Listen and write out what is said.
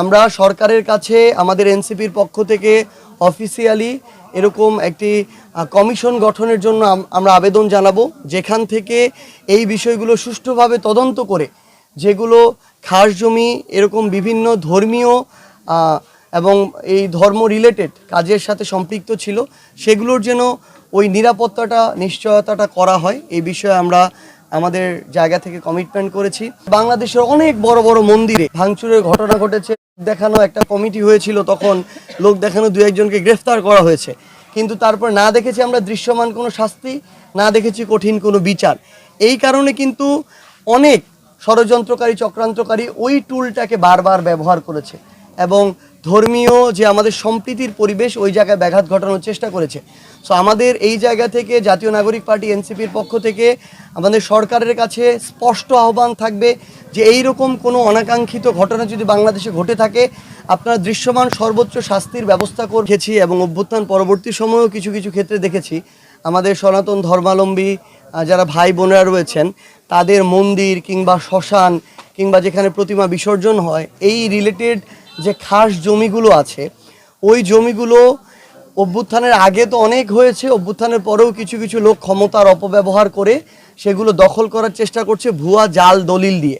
আমরা সরকারের কাছে, আমাদের এনসিপির পক্ষ থেকে অফিসিয়ালি এরকম একটি কমিশন গঠনের জন্য আমরা আবেদন জানাব, যেখান থেকে এই বিষয়গুলো সুষ্ঠুভাবে তদন্ত করে, যেগুলো খাস জমি, এরকম বিভিন্ন ধর্মীয় এবং এই ধর্ম রিলেটেড কাজের সাথে সম্পৃক্ত ছিল, সেগুলোর যেন ওই নিরাপত্তাটা, নিশ্চয়তাটা করা হয়, এই বিষয়ে আমরা আমাদের জায়গা থেকে কমিটমেন্ট করেছি। বাংলাদেশের অনেক বড় বড় মন্দিরে ভাঙচুরের ঘটনা ঘটেছে। দেখানো একটা কমিটি হয়েছিল তখন লোক দেখানো দু একজনকে গ্রেফতার করা হয়েছে। কিন্তু তারপর না দেখেছি আমরা দৃশ্যমান কোনো শাস্তি, না দেখেছি কঠিন কোনো বিচার। এই কারণে কিন্তু অনেক ষড়যন্ত্রকারী, চক্রান্তকারী ওই টুলটাকে বারবার ব্যবহার করেছে এবং ধর্মীয় যে আমাদের সম্প্রীতির পরিবেশ, ওই জায়গায় ব্যাঘাত ঘটানোর চেষ্টা করেছে। সো আমাদের এই জায়গা থেকে জাতীয় নাগরিক পার্টি, এনসিপির পক্ষ থেকে আমাদের সরকারের কাছে স্পষ্ট আহ্বান থাকবে যে এই রকম কোনো অনাকাঙ্ক্ষিত ঘটনা যদি বাংলাদেশে ঘটে থাকে আপনারা দৃশ্যমান সর্বোচ্চ শাস্তির ব্যবস্থা করেছি এবং অভ্যুত্থান পরবর্তী সময়েও কিছু কিছু ক্ষেত্রে দেখেছি। আমাদের সনাতন ধর্মাবলম্বী আহ, যারা ভাই বোনেরা রয়েছেন তাদের মন্দির কিংবা শ্মশান কিংবা যেখানে প্রতিমা বিসর্জন হয় এই রিলেটেড যে খাস জমিগুলো আছে ওই জমিগুলো অভ্যুত্থানের আগে তো অনেক হয়েছে অভ্যুত্থানের পরেও কিছু কিছু লোক ক্ষমতার অপব্যবহার করে সেগুলো দখল করার চেষ্টা করছে ভুয়া জাল দলিল দিয়ে।